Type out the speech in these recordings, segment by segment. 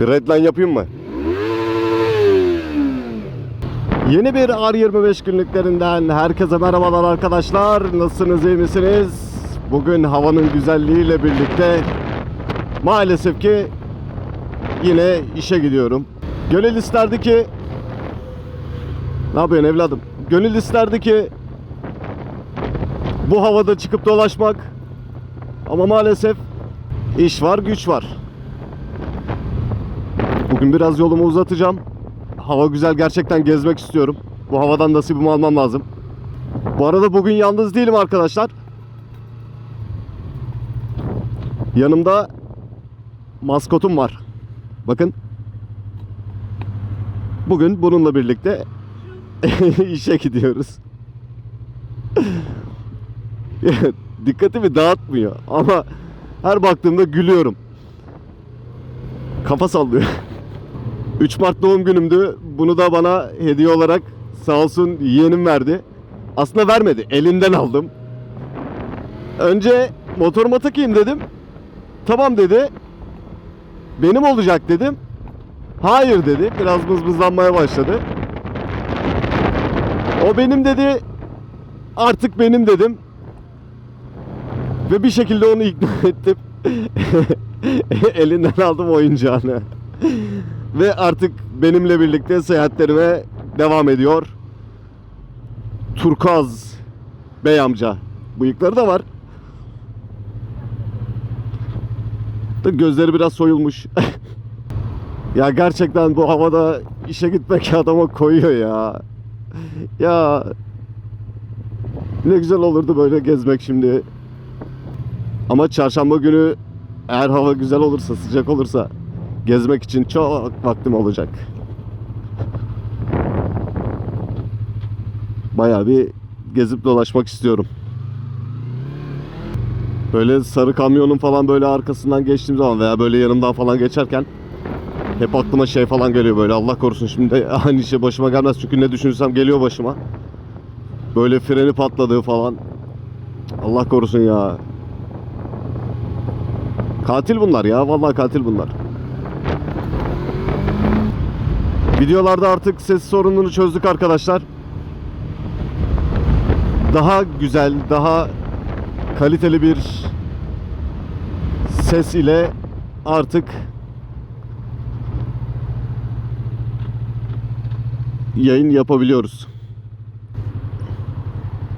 Bir redline yapayım mı? Yeni bir R25 günlüklerinden herkese merhabalar arkadaşlar. Nasılsınız, iyi misiniz? Bugün havanın güzelliğiyle birlikte maalesef ki yine işe gidiyorum. Gönül isterdi ki Ne yapıyorsun evladım? Gönül isterdi ki bu havada çıkıp dolaşmak ama maalesef iş var, güç var. Bugün biraz yolumu uzatacağım. Hava güzel gerçekten gezmek istiyorum. Bu havadan nasibimi almam lazım. Bu arada bugün yalnız değilim arkadaşlar. Yanımda maskotum var. Bakın. Bugün bununla birlikte işe gidiyoruz. Dikkatimi dağıtmıyor ama her baktığımda gülüyorum. Kafa sallıyor. 3 Mart doğum günümdü. Bunu da bana hediye olarak sağ olsun yeğenim verdi. Aslında vermedi. Elinden aldım. Önce motoruma takayım dedim. Tamam dedi. Benim olacak dedim. Hayır dedi. Biraz mızmızlanmaya başladı. O benim dedi. Artık benim dedim. Ve bir şekilde onu ikna ettim. Elinden aldım oyuncağını. Ve artık benimle birlikte seyahatlerime devam ediyor. Turkaz Bey amca. Bıyıkları da var. Gözleri biraz soyulmuş. ya gerçekten bu havada işe gitmek adama koyuyor ya. Ya ne güzel olurdu böyle gezmek şimdi. Ama çarşamba günü eğer hava güzel olursa, sıcak olursa gezmek için çok vaktim olacak. Bayağı bir gezip dolaşmak istiyorum. Böyle sarı kamyonun falan böyle arkasından geçtiğim zaman veya böyle yanımdan falan geçerken hep aklıma şey falan geliyor böyle Allah korusun şimdi aynı şey başıma gelmez çünkü ne düşünürsem geliyor başıma. Böyle freni patladığı falan. Allah korusun ya. Katil bunlar ya. Vallahi katil bunlar. Videolarda artık ses sorununu çözdük arkadaşlar. Daha güzel, daha kaliteli bir ses ile artık yayın yapabiliyoruz.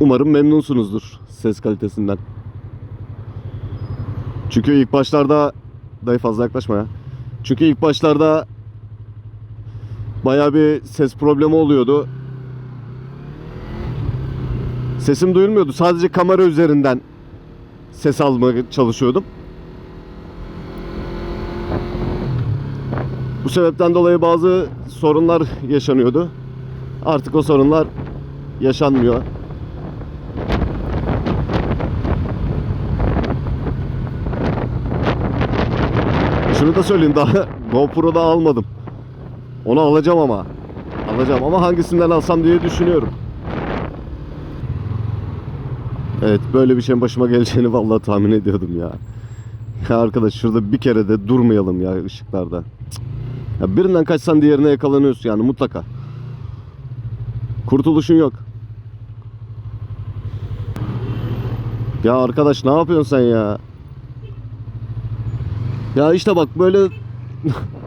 Umarım memnunsunuzdur ses kalitesinden. Çünkü ilk başlarda dayı fazla yaklaşma ya. Çünkü ilk başlarda bayağı bir ses problemi oluyordu. Sesim duyulmuyordu. Sadece kamera üzerinden ses almaya çalışıyordum. Bu sebepten dolayı bazı sorunlar yaşanıyordu. Artık o sorunlar yaşanmıyor. Şunu da söyleyeyim daha GoPro'da almadım. Onu alacağım ama. Alacağım ama hangisinden alsam diye düşünüyorum. Evet böyle bir şeyin başıma geleceğini vallahi tahmin ediyordum ya. Ya arkadaş şurada bir kere de durmayalım ya ışıklarda. Ya birinden kaçsan diğerine yakalanıyorsun yani mutlaka. Kurtuluşun yok. Ya arkadaş ne yapıyorsun sen ya? Ya işte bak böyle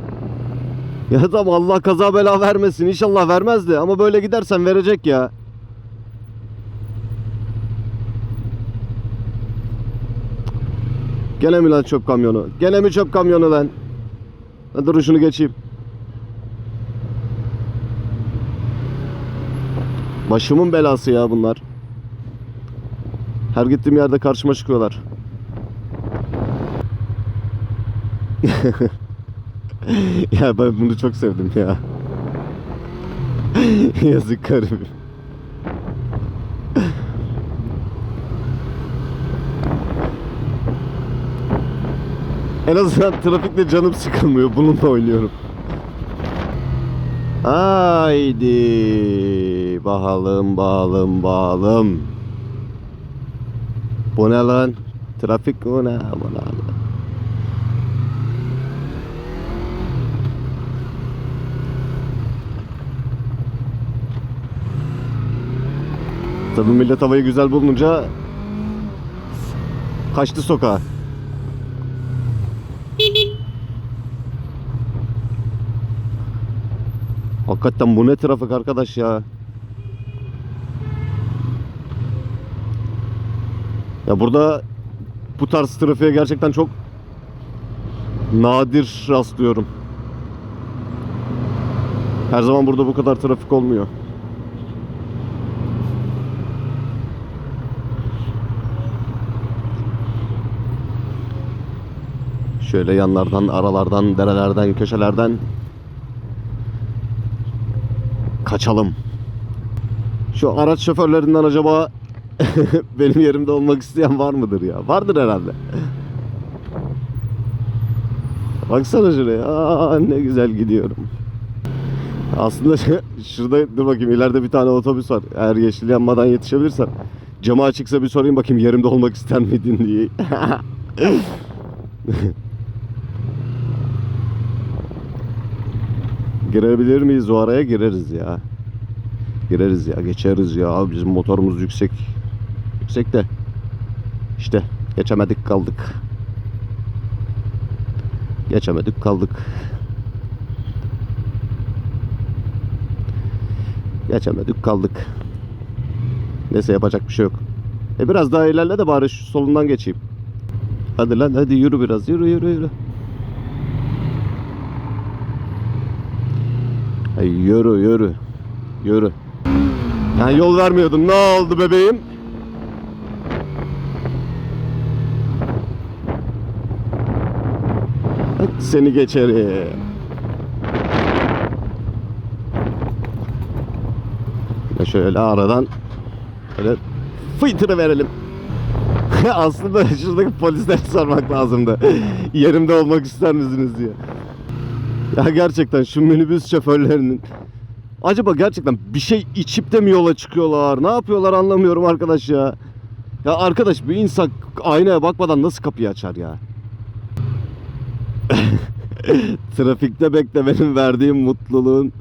Ya tamam Allah kaza bela vermesin. İnşallah vermez de ama böyle gidersen verecek ya. Gene mi lan çöp kamyonu? Gene mi çöp kamyonu lan? Ha, Dur şunu geçeyim. Başımın belası ya bunlar. Her gittiğim yerde karşıma çıkıyorlar. ya ben bunu çok sevdim ya. Yazık garibim. En azından trafikte canım sıkılmıyor. Bununla oynuyorum. Haydi bakalım bakalım bakalım. Bu ne lan? Trafik bu ne? Bu ne? Tabii millet havayı güzel bulunca kaçtı sokağa. Hakikaten bu ne trafik arkadaş ya. Ya burada bu tarz trafiğe gerçekten çok nadir rastlıyorum. Her zaman burada bu kadar trafik olmuyor. Şöyle yanlardan, aralardan, derelerden, köşelerden kaçalım. Şu araç şoförlerinden acaba benim yerimde olmak isteyen var mıdır ya? Vardır herhalde. Baksana şuraya. Aa, ne güzel gidiyorum. Aslında şurada dur bakayım ileride bir tane otobüs var. Eğer yeşil yanmadan yetişebilirsem camı açıksa bir sorayım bakayım yerimde olmak ister miydin diye. Girebilir miyiz o araya? Gireriz ya. Gireriz ya, geçeriz ya. Abi bizim motorumuz yüksek. Yüksek de. İşte geçemedik kaldık. Geçemedik kaldık. Geçemedik kaldık. Neyse yapacak bir şey yok. E biraz daha ilerle de bari şu solundan geçeyim. Hadi lan hadi yürü biraz yürü yürü yürü. Ay yürü yürü. Yürü. Yani yol vermiyordun. Ne oldu bebeğim? Seni geçerim. Şöyle aradan böyle fıytırı verelim. Aslında şuradaki polislere sormak lazımdı. Yerimde olmak ister misiniz diye. Ya gerçekten şu minibüs şoförlerinin acaba gerçekten bir şey içip de mi yola çıkıyorlar? Ne yapıyorlar anlamıyorum arkadaş ya. Ya arkadaş bir insan aynaya bakmadan nasıl kapıyı açar ya? Trafikte beklemenin verdiğim mutluluğun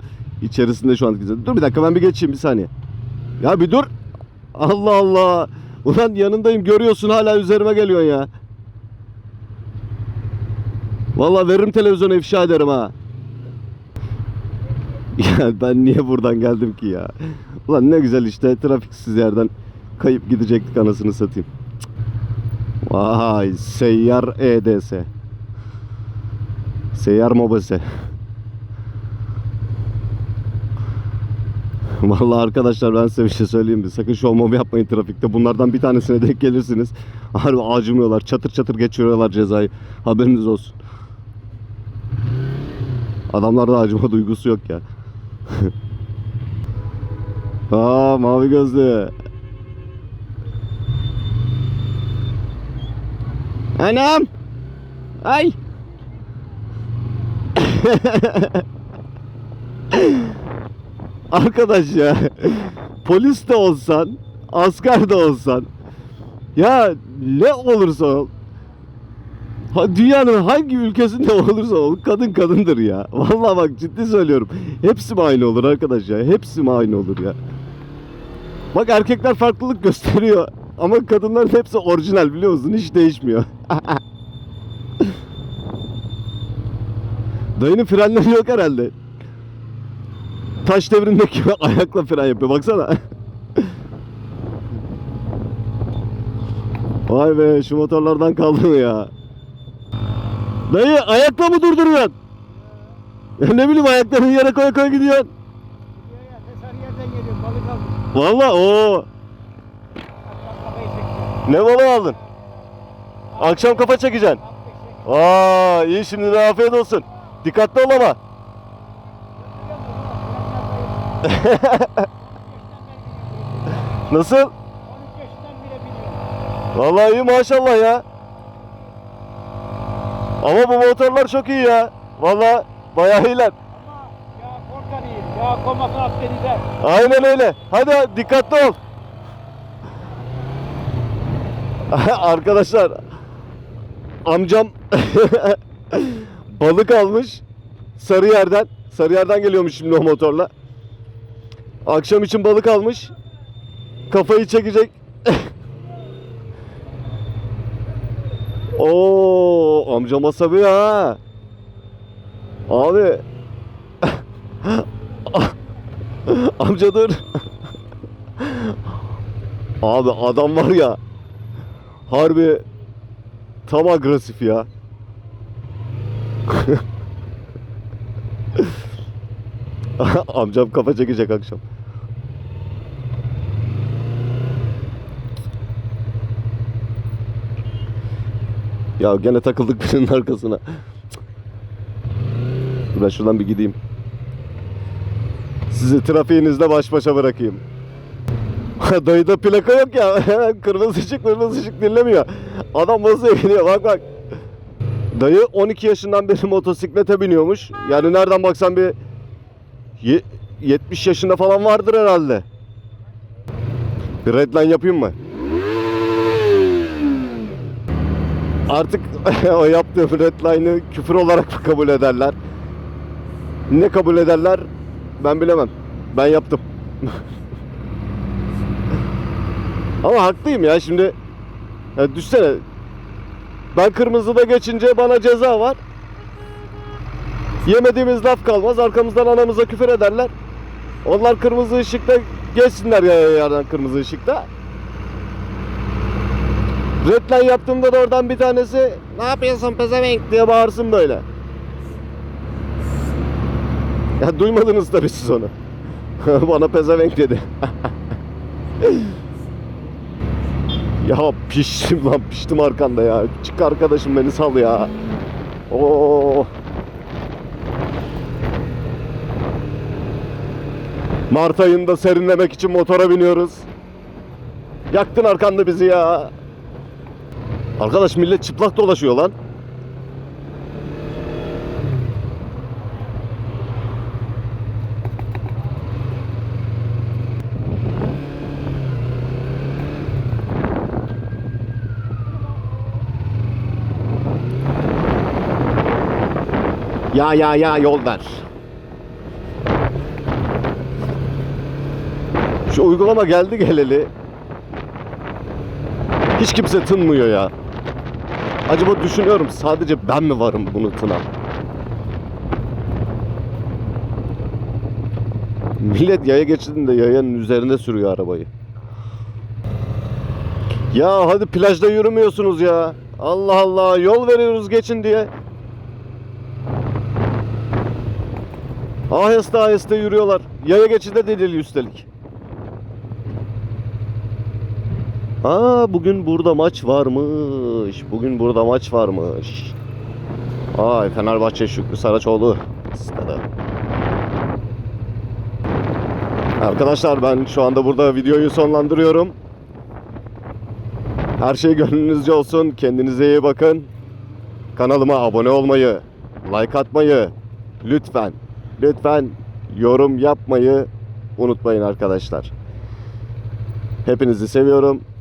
içerisinde şu an güzel. Dur bir dakika ben bir geçeyim bir saniye. Ya bir dur. Allah Allah. Ulan yanındayım görüyorsun hala üzerime geliyorsun ya. Vallahi veririm televizyonu ifşa ederim ha. Ya ben niye buradan geldim ki ya? Ulan ne güzel işte trafiksiz yerden kayıp gidecektik anasını satayım. Cık. Vay seyyar EDS. Seyyar mobese. Vallahi arkadaşlar ben size bir şey söyleyeyim mi? Sakın şov mob yapmayın trafikte. Bunlardan bir tanesine denk gelirsiniz. Harbi acımıyorlar. Çatır çatır geçiriyorlar cezayı. Haberiniz olsun. Adamlarda acıma duygusu yok ya. Aa mavi gözlü. Anam. Ay. Arkadaş ya. Polis de olsan, asker de olsan ya ne olursa ol dünyanın hangi ülkesinde olursa ol kadın kadındır ya. Vallahi bak ciddi söylüyorum. Hepsi mi aynı olur arkadaş ya? Hepsi mi aynı olur ya? Bak erkekler farklılık gösteriyor. Ama kadınların hepsi orijinal biliyor musun? Hiç değişmiyor. Dayının frenleri yok herhalde. Taş devrindeki ayakla fren yapıyor. Baksana. Vay be şu motorlardan kaldı mı ya? Dayı ayakla mı durduruyorsun? Ya ne bileyim ayaklarını yere koya koya gidiyorsun. Valla o ne balığı aldın? Akşam kafa çekeceksin. Aa iyi şimdi de afiyet olsun. Dikkatli ol ama. Nasıl? 13 yaşından bile biliyorum. Vallahi iyi maşallah ya. Ama bu motorlar çok iyi ya. Vallahi bayağı iyiler. Ama ya korkan iyi. Ya koması askeri der. Aynen öyle. Hadi dikkatli ol. Arkadaşlar amcam balık almış Sarıyer'den. Sarıyer'den geliyormuş şimdi o motorla. Akşam için balık almış. kafayı çekecek. Oo amca masabi ha. Abi. amca dur. Abi adam var ya. Harbi tam agresif ya. Amcam kafa çekecek akşam. Ya gene takıldık birinin arkasına. Ben şuradan bir gideyim. Sizi trafiğinizde baş başa bırakayım. Dayıda plaka yok ya. kırmızı ışık kırmızı ışık dinlemiyor. Adam masaya gidiyor bak bak. Dayı 12 yaşından beri motosiklete biniyormuş. Yani nereden baksan bir ye- 70 yaşında falan vardır herhalde. Bir redline yapayım mı? Artık o yaptığım redline'ı küfür olarak mı kabul ederler? Ne kabul ederler? Ben bilemem. Ben yaptım. Ama haklıyım ya şimdi. Ya düşsene. Ben kırmızıda geçince bana ceza var. Yemediğimiz laf kalmaz. Arkamızdan anamıza küfür ederler. Onlar kırmızı ışıkta geçsinler ya yerden kırmızı ışıkta. Redline yaptığımda da oradan bir tanesi ne yapıyorsun pezevenk diye bağırsın böyle. Ya duymadınız tabii siz onu. Bana pezevenk dedi. ya piştim lan piştim arkanda ya. Çık arkadaşım beni sal ya. Oo. Mart ayında serinlemek için motora biniyoruz. Yaktın arkanda bizi ya. Arkadaş millet çıplak dolaşıyor lan. Ya ya ya yol ver. Şu uygulama geldi geleli. Hiç kimse tınmıyor ya. Acaba düşünüyorum sadece ben mi varım bunu tınan? Millet yaya geçidinde yayanın üzerinde sürüyor arabayı. Ya hadi plajda yürümüyorsunuz ya. Allah Allah yol veriyoruz geçin diye. Aheste aheste yürüyorlar. Yaya geçide değil üstelik. Aa bugün burada maç varmış. Bugün burada maç varmış. Ay Fenerbahçe Şükrü Saraçoğlu stadı. Arkadaşlar ben şu anda burada videoyu sonlandırıyorum. Her şey gönlünüzce olsun. Kendinize iyi bakın. Kanalıma abone olmayı, like atmayı lütfen lütfen yorum yapmayı unutmayın arkadaşlar. Hepinizi seviyorum.